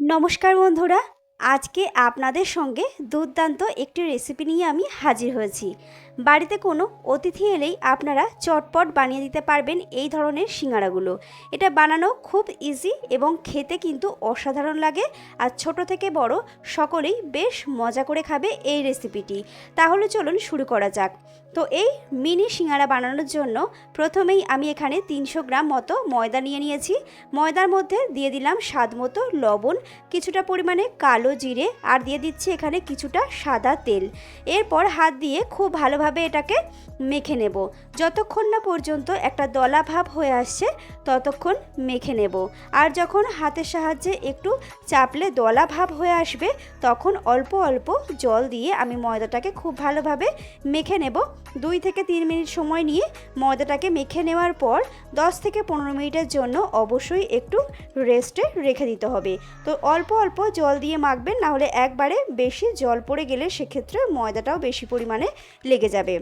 নমস্কার বন্ধুরা আজকে আপনাদের সঙ্গে দুর্দান্ত একটি রেসিপি নিয়ে আমি হাজির হয়েছি। বাড়িতে কোনো অতিথি এলেই আপনারা চটপট বানিয়ে দিতে পারবেন এই ধরনের সিঙ্গারাগুলো। এটা বানানো খুব ইজি এবং খেতে কিন্তু অসাধারণ লাগে আর ছোট থেকে বড় সকলেই বেশ মজা করে খাবে এই রেসিপিটি তাহলে চলুন শুরু করা যাক। তো এই মিনি সিঙ্গারা বানানোর জন্য প্রথমেই আমি এখানে তিনশো গ্রাম মতো ময়দা নিয়ে নিয়েছি। ময়দার মধ্যে দিয়ে দিলাম স্বাদ মতো লবণ, কিছুটা পরিমাণে কালো জিরে, আর দিয়ে দিচ্ছি এখানে কিছুটা সাদা তেল। এরপর হাত দিয়ে খুব ভালোভাবে এটাকে মেখে নেব। যতক্ষণ না পর্যন্ত একটা দলা ভাব হয়ে আসছে, ততক্ষণ মেখে নেব। আর যখন হাতের সাহায্যে একটু চাপলে দলা ভাব হয়ে আসবে, তখন অল্প অল্প জল দিয়ে আমি ময়দাটাকে খুব ভালোভাবে মেখে নেব। দুই থেকে তিন মিনিট সময় নিয়ে ময়দাটাকে মেখে নেওয়ার পর দশ থেকে পনেরো মিনিটের জন্য অবশ্যই একটু রেস্টে রেখে দিতে হবে। তো অল্প অল্প জল দিয়ে মাখবেন, নাহলে একবারে বেশি জল পড়ে গেলে সেক্ষেত্রে ময়দাটাও বেশি পরিমাণে লেগে যাবে। যাবে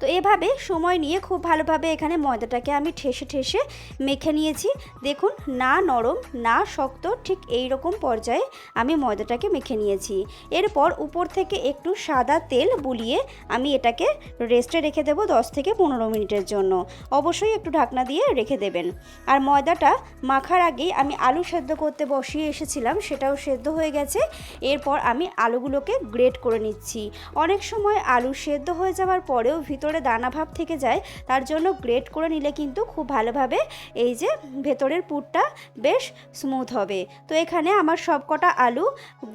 তো এভাবে সময় নিয়ে খুব ভালোভাবে এখানে ময়দাটাকে আমি ঠেসে ঠেসে মেখে নিয়েছি। দেখুন, না নরম, না শক্ত, ঠিক এই রকম পর্যায়ে আমি ময়দাটাকে মেখে নিয়েছি। এরপর উপর থেকে একটু সাদা তেল বুলিয়ে আমি এটাকে রেস্টে রেখে দেবো দশ থেকে পনেরো মিনিটের জন্য। অবশ্যই একটু ঢাকনা দিয়ে রেখে দেবেন। আর ময়দাটা মাখার আগেই আমি আলু সেদ্ধ করতে বসিয়ে এসেছিলাম, সেটাও সেদ্ধ হয়ে গেছে। এরপর আমি আলুগুলোকে গ্রেট করে নিচ্ছি। অনেক সময় আলু সেদ্ধ হয়ে যাওয়ার পরেও ভিতরে দানা ভাব থেকে যায়, তার জন্য গ্রেট করে নিলে কিন্তু খুব ভালোভাবে এই যে ভেতরের পুরটা বেশ স্মুথ হবে। তো এখানে আমার সব কটা আলু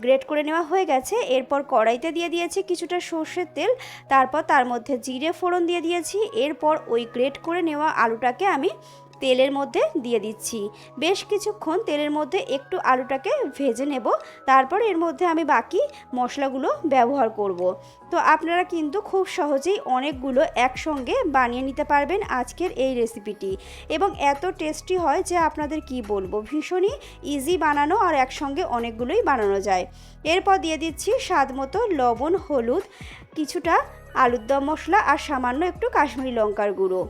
গ্রেট করে নেওয়া হয়ে গেছে। এরপর কড়াইতে দিয়ে দিয়েছি কিছুটা সর্ষের তেল, তারপর তার মধ্যে জিরে ফোড়ন দিয়ে দিয়েছি। এরপর ওই গ্রেট করে নেওয়া আলুটাকে আমি তেলের মধ্যে দিয়ে দিচ্ছি। বেশ কিছুক্ষণ তেলের মধ্যে একটু আলুটাকে ভেজে নেব। তারপর এর মধ্যে আমি বাকি মশলাগুলো ব্যবহার করব। তো আপনারা কিন্তু খুব সহজেই অনেকগুলো একসঙ্গে বানিয়ে নিতে পারবেন আজকের এই রেসিপিটি। এবং এত টেস্টি হয় যে আপনাদের কি বলব? ভীষণই ইজি বানানো আর একসঙ্গে অনেকগুলোই বানানো যায়। এরপর দিয়ে দিচ্ছি স্বাদ মতো লবণ, হলুদ, কিছুটা আলুর দম মশলা আর সামান্য একটু কাশ্মীরি লঙ্কার গুঁড়ো।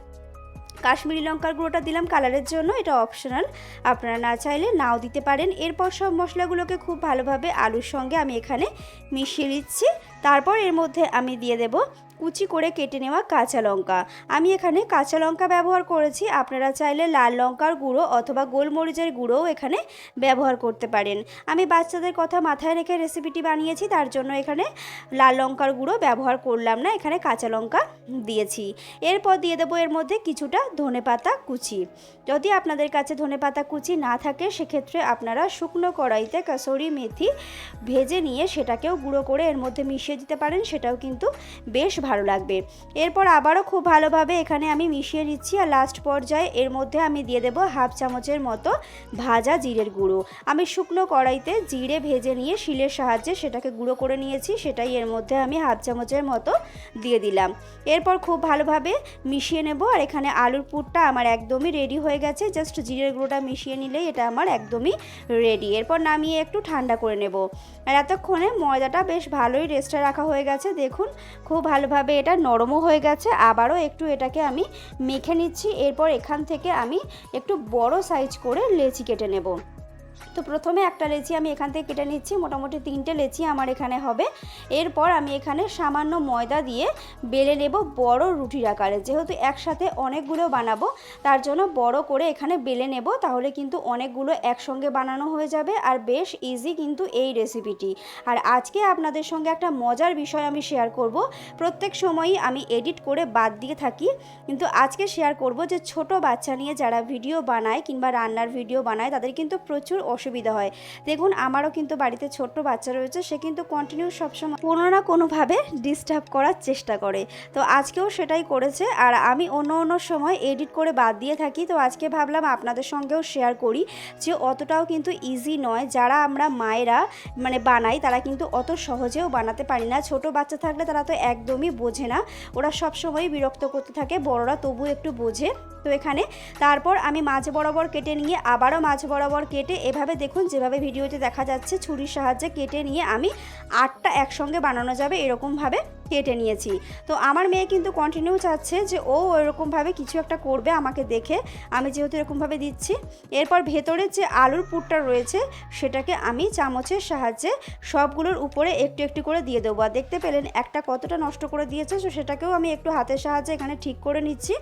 কাশ্মীরি লঙ্কার গুঁড়োটা দিলাম, কালারের জন্য এটা অপশনাল আপনারা না চাইলে নাও দিতে পারেন। এরপর সব মশলাগুলোকে খুব ভালোভাবে আলুর সঙ্গে আমি এখানে মিশিয়ে দিচ্ছি তারপর এর মধ্যে আমি দিয়ে দেব কুচি করে কেটে নেওয়া কাঁচা লঙ্কা। আমি এখানে কাঁচা লঙ্কা ব্যবহার করেছি। আপনারা চাইলে লাল লঙ্কার গুঁড়ো অথবা গোলমরিচের গুঁড়োও এখানে ব্যবহার করতে পারেন। আমি বাচ্চাদের কথা মাথায় রেখে রেসিপিটি বানিয়েছি, তার জন্য এখানে লাল লঙ্কার গুঁড়ো ব্যবহার করলাম না, এখানে কাঁচা লঙ্কা দিয়েছি। এরপর দিয়ে দেবো এর মধ্যে কিছুটা ধনে পাতা কুচি। যদি আপনাদের কাছে ধনে পাতা কুচি না থাকে, সেক্ষেত্রে আপনারা শুকনো কড়াইতে কাসরি মেথি ভেজে নিয়ে সেটাকেও গুঁড়ো করে এর মধ্যে মিশিয়ে দিতে পারেন। সেটাও কিন্তু বেশ ভালো লাগবে। এরপর আবারও খুব ভালোভাবে এখানে আমি মিশিয়ে নিচ্ছি আর লাস্ট পর্যায়ে এর মধ্যে আমি দিয়ে দেবো হাফ চামচের মতো ভাজা জিরের গুঁড়ো। আমি শুকনো কড়াইতে জিরে ভেজে নিয়ে শিলের সাহায্যে সেটাকে গুঁড়ো করে নিয়েছি, সেটাই এর মধ্যে আমি হাফ চামচের মতো দিয়ে দিলাম। এরপর খুব ভালোভাবে মিশিয়ে নেব আর এখানে আলুর পুরটা আমার একদমই রেডি হয়ে গেছে জাস্ট জিরের গুঁড়োটা মিশিয়ে নিলেই এটা আমার একদমই রেডি এরপর নামিয়ে একটু ঠান্ডা করে নেব। আর এতক্ষণে ময়দাটা বেশ ভালোই রেস্টে রাখা হয়ে গেছে, দেখুন খুব ভালোভাবে এটা নরমও হয়ে গেছে, আবারও একটু এটাকে আমি মেখে নিচ্ছি। এরপর এখান থেকে আমি একটু বড় সাইজ করে লেচি কেটে নেব। তো প্রথমে একটা লেচি আমি এখান থেকে কেটে নিচ্ছি, মোটামুটি তিনটে লেচি আমার এখানে হবে। এরপর আমি এখানে সামান্য ময়দা দিয়ে বেলে নেব বড় রুটির আকারে। যেহেতু একসাথে অনেকগুলো বানাবো, তার জন্য বড় করে এখানে বেলে নেব, তাহলে কিন্তু অনেকগুলো একসঙ্গে বানানো হয়ে যাবে আর বেশ ইজি কিন্তু এই রেসিপিটি আর আজকে আপনাদের সঙ্গে একটা মজার বিষয় আমি শেয়ার করব। প্রত্যেক সময়ই আমি এডিট করে বাদ দিয়ে থাকি, কিন্তু আজকে শেয়ার করব যে ছোট বাচ্চা নিয়ে যারা ভিডিও বানায় কিংবা রান্নার ভিডিও বানায়, তাদের কিন্তু প্রচুর অসুবিধা হয়। দেখুন, আমারও কিন্তু বাড়িতে ছোট্ট বাচ্চা রয়েছে, সে কিন্তু কন্টিনিউ সবসময় কোনো না কোনোভাবে ডিস্টার্ব করার চেষ্টা করে। তো আজকেও সেটাই করেছে, আর আমি অন্য অন্য সময় এডিট করে বাদ দিয়ে থাকি। তো আজকে ভাবলাম আপনাদের সঙ্গেও শেয়ার করি যে অতটাও কিন্তু ইজি নয়। যারা আমরা মায়েরা মানে বানাই, তারা কিন্তু অত সহজেও বানাতে পারি না। ছোট বাচ্চা থাকলে তারা তো একদমই বোঝে না। ওরা সবসময় বিরক্ত করতে থাকে, বড়রা তবু একটু বোঝে। তো এখানে। তারপর আমি মাছ বরাবর কেটে নিয়ে আবারও মাছ বরাবর কেটে এভাবে দেখুন যেভাবে ভিডিওতে দেখা যাচ্ছে, ছুরির সাহায্যে কেটে নিয়ে আমি আটটা একসঙ্গে বানানো যাবে এরকমভাবে কেটে নিয়েছি। তো আমার মেয়ে কিন্তু কন্টিনিউ চাচ্ছে যে ও ওরকমভাবে কিছু একটা করবে আমাকে দেখে, আমি যেহেতু এরকমভাবে দিচ্ছি। এরপর ভেতরের যে আলুর পুরটা রয়েছে, সেটাকে আমি চামচের সাহায্যে সবগুলোর উপরে একটু একটু করে দিয়ে দেবো। আর দেখতে পেলেন একটা কতটা নষ্ট করে দিয়েছে, তো সেটাকেও আমি একটু হাতের সাহায্যে এখানে ঠিক করে নিচ্ছি।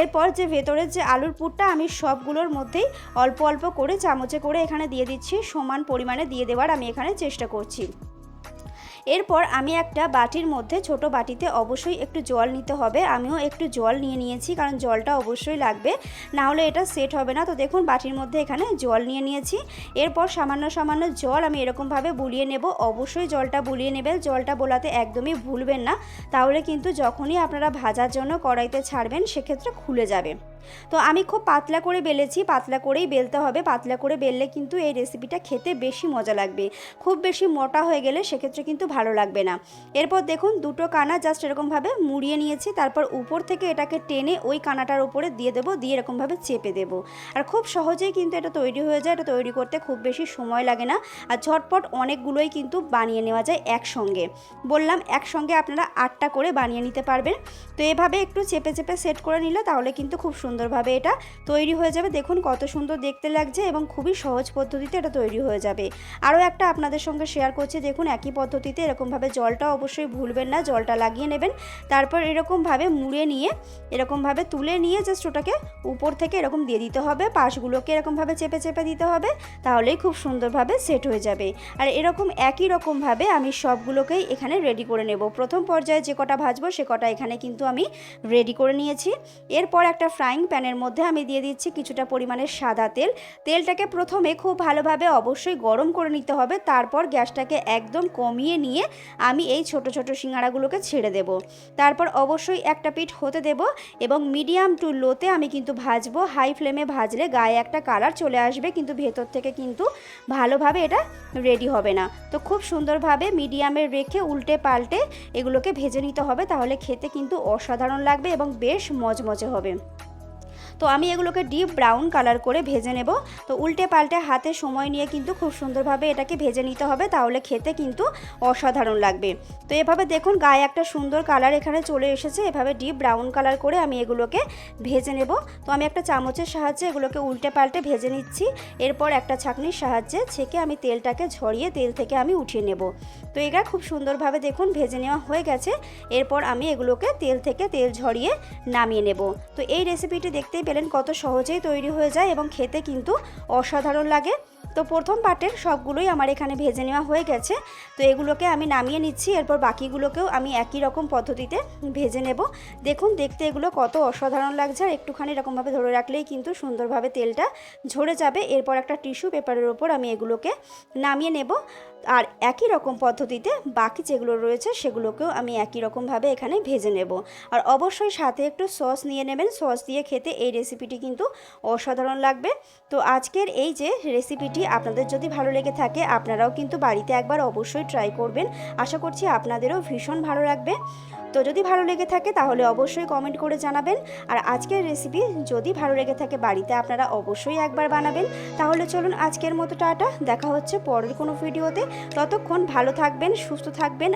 এরপর যে ভেতরের যে আলুর পুরটা আমি সবগুলোর মধ্যেই অল্প অল্প করে চামচে করে এখানে দিয়ে দিচ্ছি, সমান পরিমাণে দিয়ে দেওয়ার আমি এখানে চেষ্টা করছি। এরপর আমি একটা বাটির মধ্যে ছোট বাটিতে অবশ্যই একটু জল নিতে হবে। আমিও একটু জল নিয়ে নিয়েছি, কারণ জলটা অবশ্যই লাগবে। না হলে এটা সেট হবে না। তো দেখুন, বাটির মধ্যে এখানে জল নিয়ে নিয়েছি। এরপর সামান্য সামান্য জল আমি এরকমভাবে বুলিয়ে নেব। অবশ্যই জলটা বুলিয়ে নেবেন। জলটা বোলাতে একদমই ভুলবেন না। তাহলে কিন্তু যখনই আপনারা ভাজার জন্য কড়াইতে ছাড়বেন, সেক্ষেত্রে খুলে যাবে। তো আমি খুব পাতলা করে বেলেছি, পাতলা করেই বেলতে হবে। পাতলা করে বেললে কিন্তু এই রেসিপিটা খেতে বেশি মজা লাগবে। খুব বেশি মোটা হয়ে গেলে সেক্ষেত্রে কিন্তু ভালো লাগবে না। এরপর দেখুন, দুটো কানা জাস্ট এরকমভাবে মুড়িয়ে নিয়েছি। তারপর উপর থেকে এটাকে টেনে ওই কানাটার উপরে দিয়ে দেবো, দিয়ে এরকমভাবে চেপে দেবো। আর খুব সহজেই কিন্তু এটা তৈরি হয়ে যায়। এটা তৈরি করতে খুব বেশি সময় লাগে না। আর ঝটপট অনেকগুলোই কিন্তু বানিয়ে নেওয়া যায় একসঙ্গে। বললাম, একসঙ্গে আপনারা আটটা করে বানিয়ে নিতে পারবেন। তো এভাবে একটু চেপে চেপে সেট করে নিলে তাহলে কিন্তু খুব সুন্দরভাবে এটা তৈরি হয়ে যাবে। দেখুন কত সুন্দর দেখতে লাগছে এবং খুবই সহজ পদ্ধতিতে এটা তৈরি হয়ে যাবে। আরও একটা আপনাদের সঙ্গে শেয়ার করছি, দেখুন একই পদ্ধতিতে এরকমভাবে জলটা অবশ্যই ভুলবেন না, জলটা লাগিয়ে নেবেন। তারপর এরকমভাবে মুড়ে নিয়ে, এরকমভাবে তুলে নিয়ে জাস্ট ওটাকে উপর থেকে এরকম দিয়ে দিতে হবে। পাশগুলোকে এরকমভাবে চেপে চেপে দিতে হবে, তাহলেই খুব সুন্দরভাবে সেট হয়ে যাবে। আর এরকম একই রকমভাবে আমি সবগুলোকেই এখানে রেডি করে নেব। প্রথম পর্যায়ে যে কটা ভাজবো সে কটা এখানে কিন্তু আমি রেডি করে নিয়েছি। এরপর একটা ফ্রাইং প্যানের মধ্যে আমি দিয়ে দিচ্ছি কিছুটা পরিমাণে সাদা তেল। তেলটাকে প্রথমে খুব ভালোভাবে অবশ্যই গরম করে নিতে হবে, তারপর গ্যাসটাকে একদম কমিয়ে নিয়ে আমি এই ছোট ছোট সিঙ্গাড়াগুলোকে ছেড়ে দেব। তারপর অবশ্যই একটা পিঠ হতে দেব এবং মিডিয়াম টু লোতে আমি কিন্তু ভাজবো, হাই ফ্লেমে ভাজলে গায়ে একটা কালার চলে আসবে, কিন্তু ভেতর থেকে কিন্তু ভালোভাবে এটা রেডি হবে না। তো খুব সুন্দরভাবে মিডিয়ামে রেখে উল্টে পাল্টে এগুলোকে ভেজে নিতে হবে, তাহলে খেতে কিন্তু অসাধারণ লাগবে এবং বেশ মজমজে হবে। তো আমি এগুলোকে ডিপ ব্রাউন কালার করে ভেজে নেব। তো উল্টে পাল্টে হাতে সময় নিয়ে কিন্তু খুব সুন্দরভাবে এটাকে ভেজে নিতে হবে, তাহলে খেতে কিন্তু অসাধারণ লাগবে। তো এভাবে দেখুন গায়ে একটা সুন্দর কালার এখানে চলে এসেছে, এভাবে ডিপ ব্রাউন কালার করে আমি এগুলোকে ভেজে নেব। তো আমি একটা চামচের সাহায্যে এগুলোকে উল্টে পাল্টে ভেজে নিচ্ছি, এরপর একটা ছাঁকনির সাহায্যে ছেঁকে আমি তেলটাকে ঝরিয়ে তেল থেকে আমি উঠিয়ে নেব। তো এটা খুব সুন্দরভাবে দেখুন ভেজে নেওয়া হয়ে গেছে, এরপর আমি এগুলোকে তেল থেকে তেল ঝরিয়ে নামিয়ে নেব। তো এই রেসিপিটি দেখতেই পেলেন কত সহজেই তৈরি হয়ে যায় এবং খেতে কিন্তু অসাধারণ লাগে। তো প্রথম পার্টের সবগুলোই আমার এখানে ভেজে নেওয়া হয়ে গেছে। তো এগুলোকে আমি নামিয়ে নিচ্ছি, এরপর বাকিগুলোকেও আমি একই রকম পদ্ধতিতে ভেজে নেব। দেখুন, দেখতে এগুলো কত অসাধারণ লাগছে, আর একটুখানি এরকমভাবে ধরে রাখলেই কিন্তু সুন্দরভাবে তেলটা ঝরে যাবে। এরপর একটা টিস্যু পেপারের ওপর আমি এগুলোকে নামিয়ে নেব। আর একই রকম পদ্ধতিতে বাকি যেগুলো রয়েছে সেগুলোকেও আমি একই রকমভাবে এখানে ভেজে নেব। আর অবশ্যই সাথে একটু সস নিয়ে নেবেন। সস দিয়ে খেতে এই রেসিপিটি কিন্তু অসাধারণ লাগবে। তো আজকের এই যে রেসিপিটি আপনাদের যদি ভালো লেগে থাকে, আপনারাও কিন্তু বাড়িতে একবার অবশ্যই ট্রাই করবেন। আশা করছি আপনাদেরও ভীষণ ভালো লাগবে। তো যদি ভালো লেগে থাকে তাহলে অবশ্যই কমেন্ট করে জানাবেন। আর আজকের রেসিপি যদি ভালো লেগে থাকে বাড়িতে আপনারা অবশ্যই একবার বানাবেন। তাহলে চলুন আজকের মতো টাটা, দেখা হচ্ছে পরের কোনো ভিডিওতে ততক্ষণ ভালো থাকবেন, সুস্থ থাকবেন।